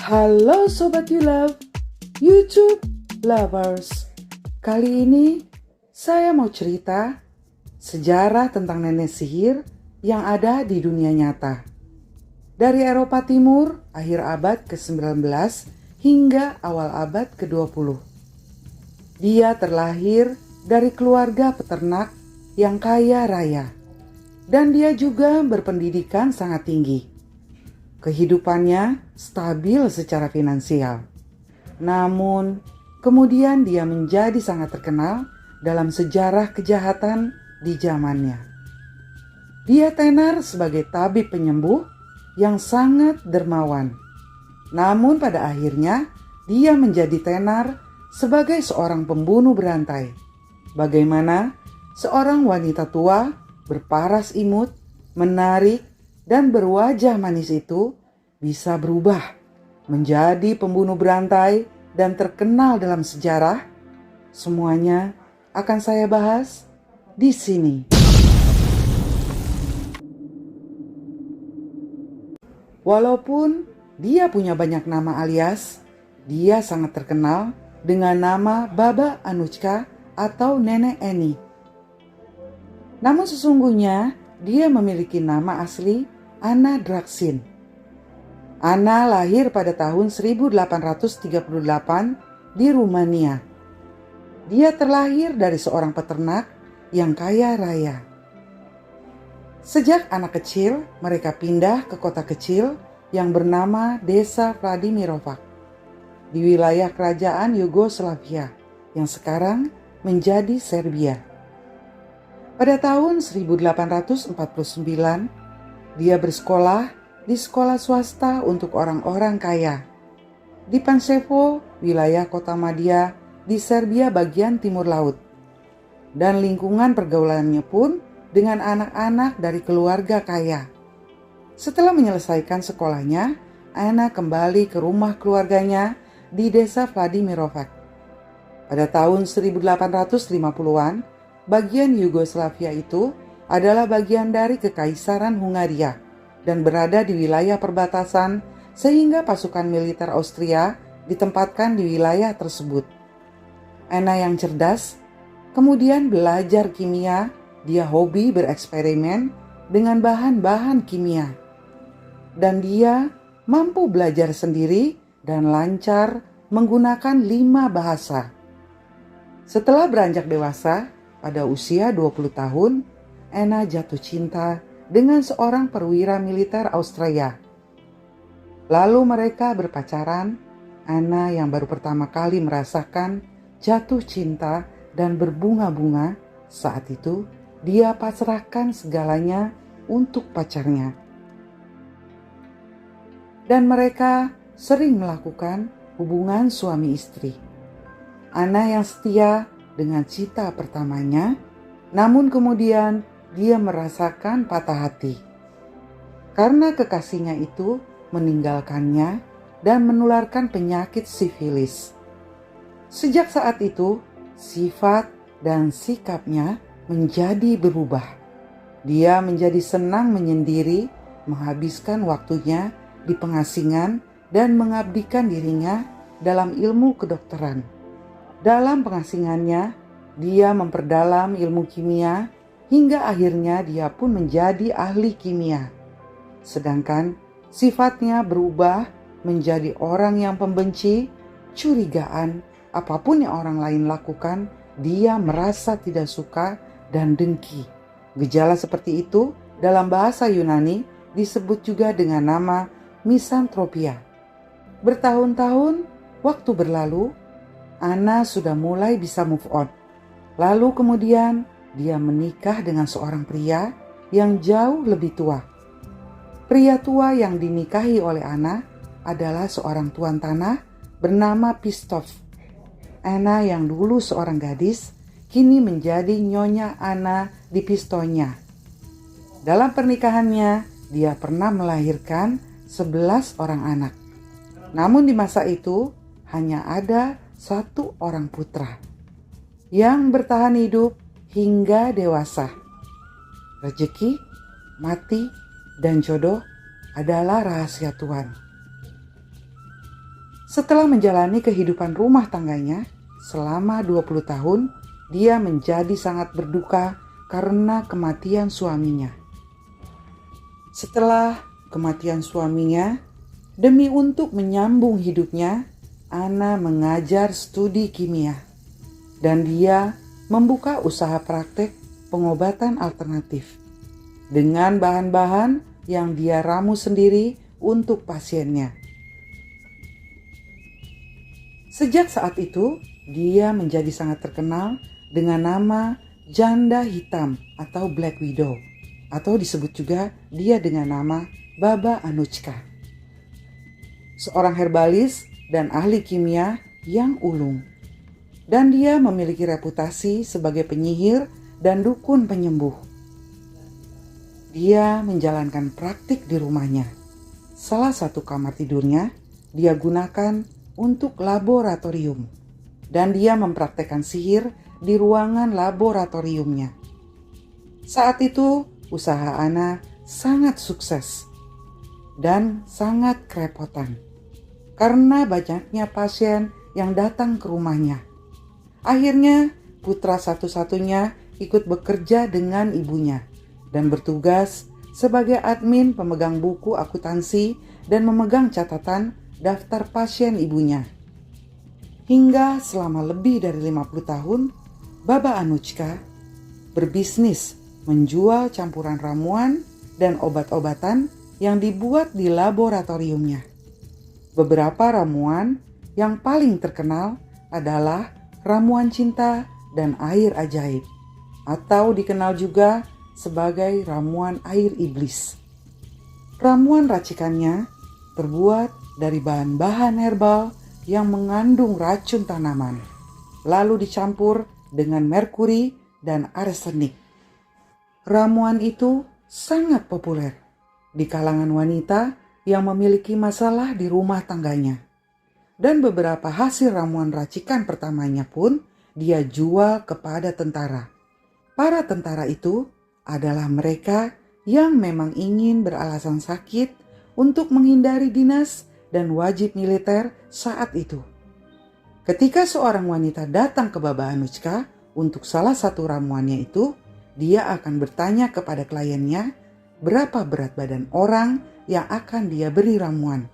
Halo Sobat You Love, YouTube Lovers. Kali ini saya mau cerita sejarah tentang nenek sihir yang ada di dunia nyata. Dari Eropa Timur, akhir abad ke-19 hingga awal abad ke-20. Dia terlahir dari keluarga peternak yang kaya raya. Dan dia juga berpendidikan sangat tinggi. Kehidupannya stabil secara finansial. Namun, kemudian dia menjadi sangat terkenal dalam sejarah kejahatan di zamannya. Dia tenar sebagai tabib penyembuh yang sangat dermawan. Namun pada akhirnya dia menjadi tenar sebagai seorang pembunuh berantai. Bagaimana seorang wanita tua berparas imut, menarik, dan berwajah manis itu bisa berubah menjadi pembunuh berantai dan terkenal dalam sejarah? Semuanya akan saya bahas di sini. Walaupun dia punya banyak nama alias, dia sangat terkenal dengan nama Baba Anuchka atau Nenek Eni. Namun sesungguhnya dia memiliki nama asli Anna Draksin. Anna lahir pada tahun 1838 di Rumania. Dia terlahir dari seorang peternak yang kaya raya. Sejak anak kecil, mereka pindah ke kota kecil yang bernama Desa Vladimirovac di wilayah kerajaan Yugoslavia yang sekarang menjadi Serbia. Pada tahun 1849, dia bersekolah di sekolah swasta untuk orang-orang kaya di Pančevo, wilayah kota Madia di Serbia bagian timur laut. Dan lingkungan pergaulannya pun dengan anak-anak dari keluarga kaya. Setelah menyelesaikan sekolahnya, Anna kembali ke rumah keluarganya di desa Vladimirovac. Pada tahun 1850-an, bagian Yugoslavia itu adalah bagian dari Kekaisaran Hungaria dan berada di wilayah perbatasan sehingga pasukan militer Austria ditempatkan di wilayah tersebut. Anna yang cerdas kemudian belajar kimia, dia hobi bereksperimen dengan bahan-bahan kimia. Dan dia mampu belajar sendiri dan lancar menggunakan lima bahasa. Setelah beranjak dewasa, pada usia 20 tahun, Anna jatuh cinta dengan seorang perwira militer Australia. Lalu mereka berpacaran. Anna yang baru pertama kali merasakan jatuh cinta dan berbunga-bunga, saat itu dia pasrahkan segalanya untuk pacarnya. Dan mereka sering melakukan hubungan suami istri. Anna yang setia dengan cita pertamanya, namun kemudian dia merasakan patah hati karena kekasihnya itu meninggalkannya dan menularkan penyakit sifilis. Sejak saat itu, sifat dan sikapnya menjadi berubah. Dia menjadi senang menyendiri, menghabiskan waktunya di pengasingan, dan mengabdikan dirinya dalam ilmu kedokteran. Dalam pengasingannya, dia memperdalam ilmu kimia hingga akhirnya dia pun menjadi ahli kimia. Sedangkan sifatnya berubah menjadi orang yang pembenci, curigaan, apa pun yang orang lain lakukan, dia merasa tidak suka dan dengki. Gejala seperti itu dalam bahasa Yunani disebut juga dengan nama misantropia. Bertahun-tahun waktu berlalu, Ana sudah mulai bisa move on. Lalu kemudian dia menikah dengan seorang pria yang jauh lebih tua. Pria tua yang dinikahi oleh Ana adalah seorang tuan tanah bernama Pistov. Ana yang dulu seorang gadis kini menjadi nyonya Ana di Pistonya. Dalam pernikahannya, dia pernah melahirkan 11 orang anak. Namun di masa itu hanya ada satu orang putra yang bertahan hidup hingga dewasa. Rezeki, mati, dan jodoh adalah rahasia Tuhan. Setelah menjalani kehidupan rumah tangganya selama 20 tahun, dia menjadi sangat berduka karena kematian suaminya. Setelah kematian suaminya, demi untuk menyambung hidupnya, Ana mengajar studi kimia dan dia membuka usaha praktek pengobatan alternatif dengan bahan-bahan yang dia ramu sendiri untuk pasiennya. Sejak saat itu, dia menjadi sangat terkenal dengan nama Janda Hitam atau Black Widow, atau disebut juga dia dengan nama Baba Anuchka. Seorang herbalis dan ahli kimia yang ulung. Dan dia memiliki reputasi sebagai penyihir dan dukun penyembuh. Dia menjalankan praktik di rumahnya. Salah satu kamar tidurnya dia gunakan untuk laboratorium, dan dia mempraktekkan sihir di ruangan laboratoriumnya. Saat itu, usaha Ana sangat sukses dan sangat kerepotan karena banyaknya pasien yang datang ke rumahnya. Akhirnya, putra satu-satunya ikut bekerja dengan ibunya dan bertugas sebagai admin pemegang buku akuntansi dan memegang catatan daftar pasien ibunya. Hingga selama lebih dari 50 tahun, Baba Anuchka berbisnis menjual campuran ramuan dan obat-obatan yang dibuat di laboratoriumnya. Beberapa ramuan yang paling terkenal adalah ramuan cinta dan air ajaib, atau dikenal juga sebagai ramuan air iblis. Ramuan racikannya terbuat dari bahan-bahan herbal yang mengandung racun tanaman, lalu dicampur dengan merkuri dan arsenik. Ramuan itu sangat populer di kalangan wanita yang memiliki masalah di rumah tangganya. Dan beberapa hasil ramuan racikan pertamanya pun dia jual kepada tentara. Para tentara itu adalah mereka yang memang ingin beralasan sakit untuk menghindari dinas dan wajib militer saat itu. Ketika seorang wanita datang ke Baba Anuchka untuk salah satu ramuannya itu, dia akan bertanya kepada kliennya berapa berat badan orang yang akan dia beri ramuan.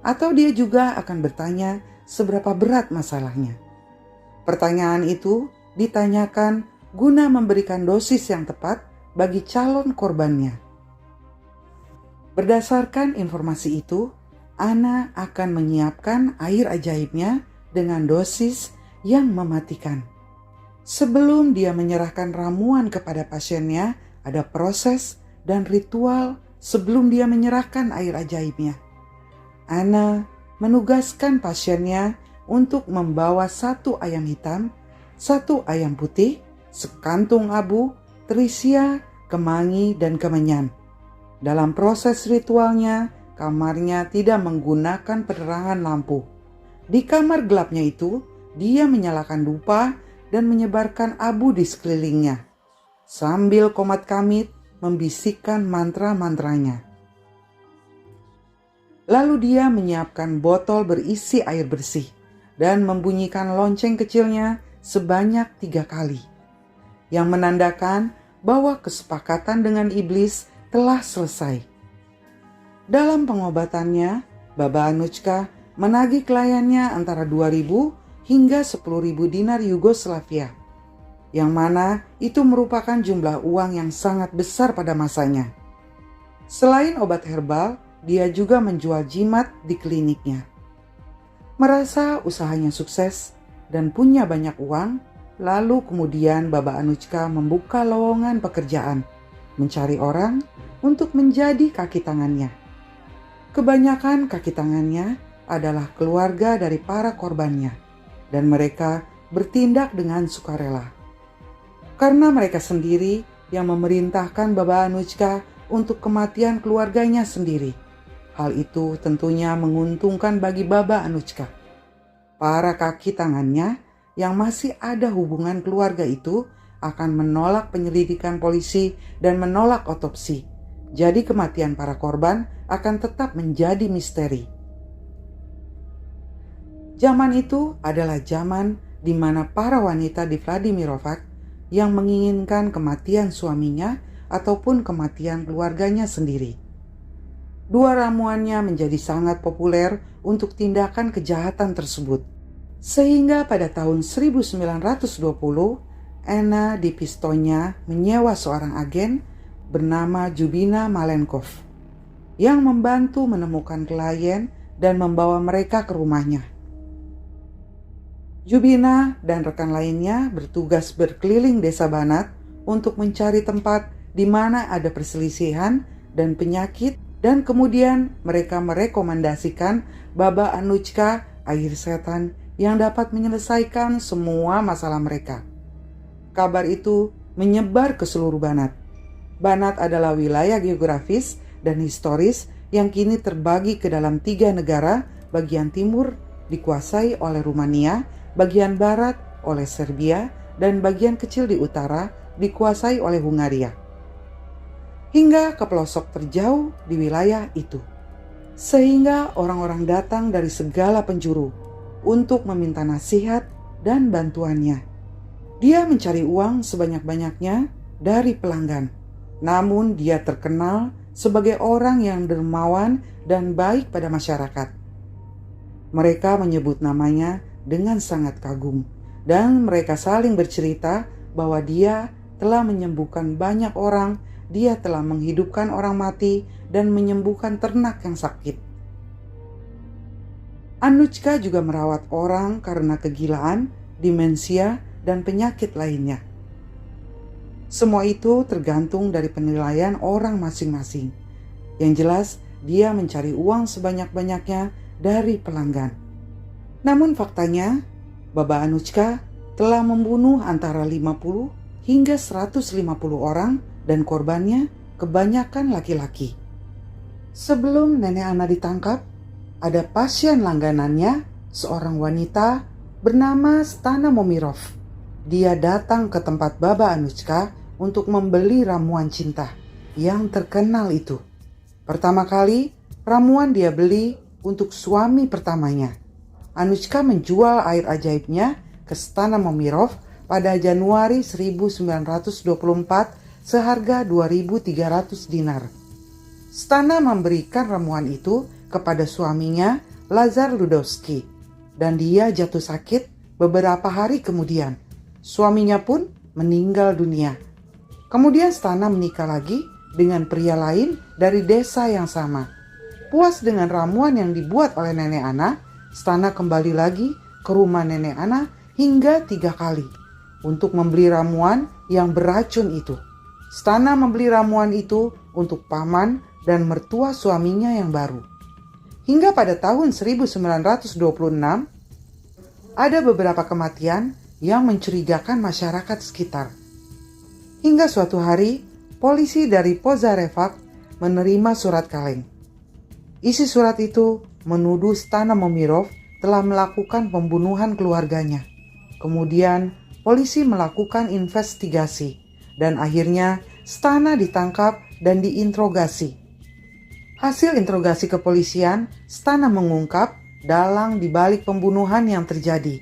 Atau dia juga akan bertanya seberapa berat masalahnya. Pertanyaan itu ditanyakan guna memberikan dosis yang tepat bagi calon korbannya. Berdasarkan informasi itu, Ana akan menyiapkan air ajaibnya dengan dosis yang mematikan. Sebelum dia menyerahkan ramuan kepada pasiennya, ada proses dan ritual sebelum dia menyerahkan air ajaibnya. Ana menugaskan pasiennya untuk membawa satu ayam hitam, satu ayam putih, sekantung abu, terisia, kemangi, dan kemenyan. Dalam proses ritualnya, Kamarnya tidak menggunakan penerangan lampu. Di kamar gelapnya itu, dia menyalakan dupa dan menyebarkan abu di sekelilingnya. Sambil komat kamit membisikkan mantra-mantranya. Lalu dia menyiapkan botol berisi air bersih dan membunyikan lonceng kecilnya sebanyak tiga kali. Yang menandakan bahwa kesepakatan dengan iblis telah selesai. Dalam pengobatannya, Baba Anuchka menagih kliennya antara 2000 hingga 10.000 dinar Yugoslavia, yang mana itu merupakan jumlah uang yang sangat besar pada masanya. Selain obat herbal, dia juga menjual jimat di kliniknya. Merasa usahanya sukses dan punya banyak uang, lalu kemudian Baba Anuchka membuka lowongan pekerjaan, mencari orang untuk menjadi kaki tangannya. Kebanyakan kaki tangannya adalah keluarga dari para korbannya, dan mereka bertindak dengan sukarela. Karena mereka sendiri yang memerintahkan Baba Anuchka untuk kematian keluarganya sendiri. Hal itu tentunya menguntungkan bagi Baba Anuchka. Para kaki tangannya yang masih ada hubungan keluarga itu akan menolak penyelidikan polisi dan menolak otopsi jadi kematian para korban akan tetap menjadi misteri. Zaman itu adalah zaman di mana para wanita di Vladimirovac yang menginginkan kematian suaminya ataupun kematian keluarganya sendiri. Dua ramuannya menjadi sangat populer untuk tindakan kejahatan tersebut. Sehingga pada tahun 1920, Anna di Pistonya menyewa seorang agen bernama Jubina Malenkov yang membantu menemukan klien dan membawa mereka ke rumahnya. Jubina dan rekan lainnya bertugas berkeliling desa Banat untuk mencari tempat di mana ada perselisihan dan penyakit dan kemudian mereka merekomendasikan Baba Anuchka air setan yang dapat menyelesaikan semua masalah mereka. Kabar itu menyebar ke seluruh Banat. Banat adalah wilayah geografis dan historis yang kini terbagi ke dalam tiga negara, bagian timur dikuasai oleh Rumania, bagian barat oleh Serbia, dan bagian kecil di utara dikuasai oleh Hungaria hingga ke pelosok terjauh di wilayah itu. Sehingga orang-orang datang dari segala penjuru untuk meminta nasihat dan bantuannya. Dia mencari uang sebanyak-banyaknya dari pelanggan. Namun dia terkenal sebagai orang yang dermawan dan baik pada masyarakat. Mereka menyebut namanya dengan sangat kagum dan mereka saling bercerita bahwa dia telah menyembuhkan banyak orang dia telah menghidupkan orang mati dan menyembuhkan ternak yang sakit. Anuchka juga merawat orang karena kegilaan, demensia, dan penyakit lainnya. Semua itu tergantung dari penilaian orang masing-masing. Yang jelas, dia mencari uang sebanyak-banyaknya dari pelanggan. Namun faktanya, Baba Anuchka telah membunuh antara 50 hingga 150 orang dan korbannya kebanyakan laki-laki. Sebelum nenek Ana ditangkap, ada pasien langganannya, seorang wanita bernama Stana Momirov. Dia datang ke tempat Baba Anushka untuk membeli ramuan cinta yang terkenal itu. Pertama kali, ramuan dia beli untuk suami pertamanya. Anushka menjual air ajaibnya ke Stana Momirov pada Januari 1924 seharga 2.300 dinar. Stana memberikan ramuan itu kepada suaminya Lazar Ludowski dan dia jatuh sakit beberapa hari kemudian. Suaminya pun meninggal dunia. Kemudian Stana menikah lagi dengan pria lain dari desa yang sama. Puas dengan ramuan yang dibuat oleh nenek Ana, Stana kembali lagi ke rumah nenek Ana hingga tiga kali untuk membeli ramuan yang beracun itu. Stana membeli ramuan itu untuk paman dan mertua suaminya yang baru. Hingga pada tahun 1926, ada beberapa kematian yang mencurigakan masyarakat sekitar. Hingga suatu hari, polisi dari Pozarevac menerima surat kaleng. Isi surat itu menuduh Stana Momirov telah melakukan pembunuhan keluarganya. Kemudian, polisi melakukan investigasi dan akhirnya Stana ditangkap dan diinterogasi. Hasil interogasi kepolisian, Stana mengungkap dalang dibalik pembunuhan yang terjadi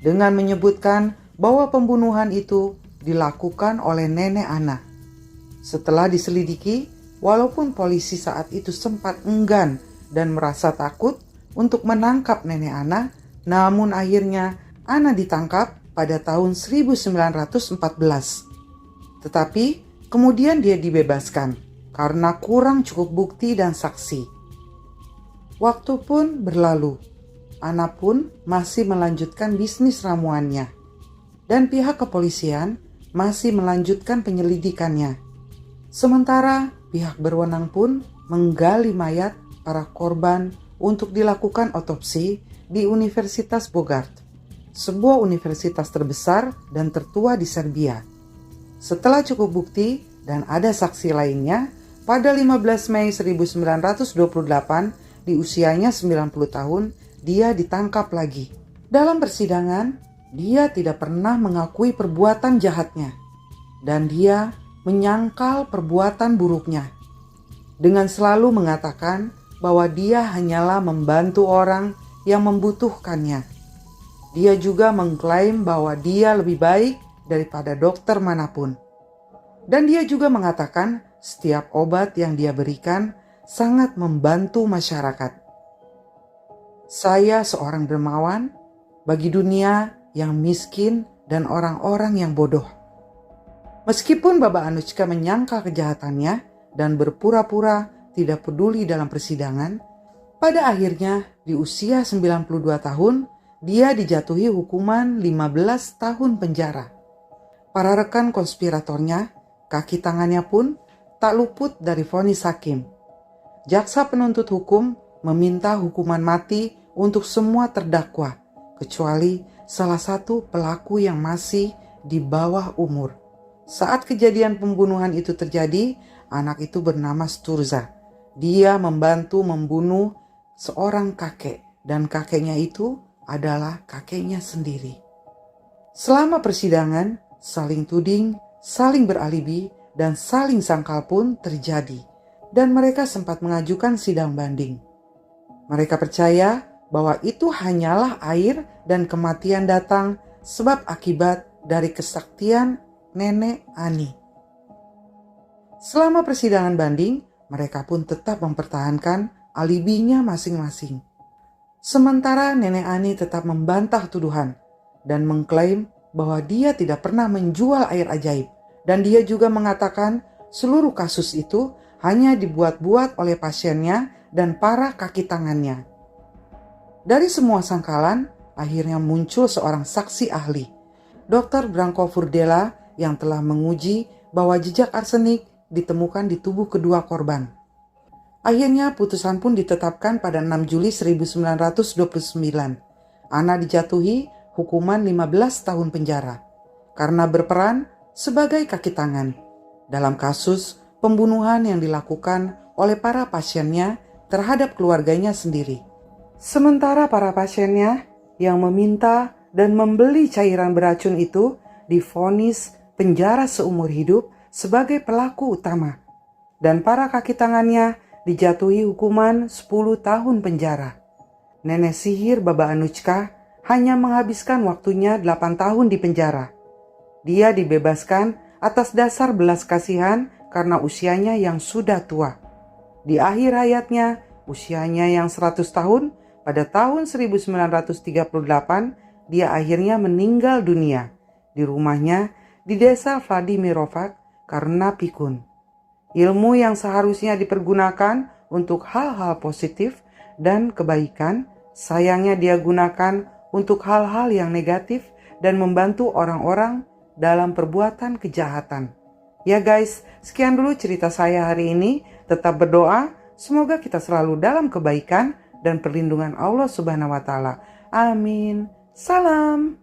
dengan menyebutkan bahwa pembunuhan itu dilakukan oleh nenek Ana. Setelah diselidiki, walaupun polisi saat itu sempat enggan dan merasa takut untuk menangkap nenek Ana, namun akhirnya Ana ditangkap pada tahun 1914. Tetapi kemudian dia dibebaskan karena kurang cukup bukti dan saksi. Waktu pun berlalu. Ana pun masih melanjutkan bisnis ramuannya. Dan pihak kepolisian masih melanjutkan penyelidikannya. Sementara pihak berwenang pun menggali mayat para korban untuk dilakukan otopsi di Universitas Bogart, sebuah universitas terbesar dan tertua di Serbia. Setelah cukup bukti dan ada saksi lainnya, pada 15 Mei 1928 di usianya 90 tahun, dia ditangkap lagi. Dalam persidangan, dia tidak pernah mengakui perbuatan jahatnya dan dia menyangkal perbuatan buruknya dengan selalu mengatakan bahwa dia hanyalah membantu orang yang membutuhkannya. Dia juga mengklaim bahwa dia lebih baik daripada dokter mana pun. Dan dia juga mengatakan setiap obat yang dia berikan sangat membantu masyarakat. Saya seorang dermawan bagi dunia yang miskin dan orang-orang yang bodoh. Meskipun Baba Anushka menyangkal kejahatannya dan berpura-pura tidak peduli dalam persidangan, pada akhirnya di usia 92 tahun, dia dijatuhi hukuman 15 tahun penjara. Para rekan konspiratornya, kaki tangannya pun tak luput dari vonis hakim. Jaksa penuntut hukum meminta hukuman mati untuk semua terdakwa, kecuali salah satu pelaku yang masih di bawah umur. Saat kejadian pembunuhan itu terjadi, anak itu bernama Sturza. Dia membantu membunuh seorang kakek, dan kakeknya itu adalah kakeknya sendiri. Selama persidangan, saling tuding, saling beralibi, dan saling sangkal pun terjadi, dan mereka sempat mengajukan sidang banding. Mereka percaya bahwa itu hanyalah air dan kematian datang sebab akibat dari kesaktian nenek Ani. Selama persidangan banding, mereka pun tetap mempertahankan alibinya masing-masing. Sementara nenek Ani tetap membantah tuduhan dan mengklaim bahwa dia tidak pernah menjual air ajaib dan dia juga mengatakan seluruh kasus itu hanya dibuat-buat oleh pasiennya dan para kaki tangannya. Dari semua sangkalan, akhirnya muncul seorang saksi ahli, Dr. Branko Furdela yang telah menguji bahwa jejak arsenik ditemukan di tubuh kedua korban. Akhirnya putusan pun ditetapkan pada 6 Juli 1929. Ana dijatuhi hukuman 15 tahun penjara karena berperan sebagai kaki tangan dalam kasus pembunuhan yang dilakukan oleh para pasiennya terhadap keluarganya sendiri. Sementara para pasiennya yang meminta dan membeli cairan beracun itu difonis penjara seumur hidup sebagai pelaku utama. Dan para kaki tangannya dijatuhi hukuman 10 tahun penjara. Nenek sihir Baba Anuchka hanya menghabiskan waktunya 8 tahun di penjara. Dia dibebaskan atas dasar belas kasihan karena usianya yang sudah tua. Di akhir hayatnya, usianya yang 100 tahun, pada tahun 1938, dia akhirnya meninggal dunia di rumahnya di desa Vladimirovac karena pikun. Ilmu yang seharusnya dipergunakan untuk hal-hal positif dan kebaikan, sayangnya dia gunakan untuk hal-hal yang negatif dan membantu orang-orang dalam perbuatan kejahatan. Ya guys, sekian dulu cerita saya hari ini. Tetap berdoa, semoga kita selalu dalam kebaikan dan perlindungan Allah Subhanahu wa taala. Amin. Salam.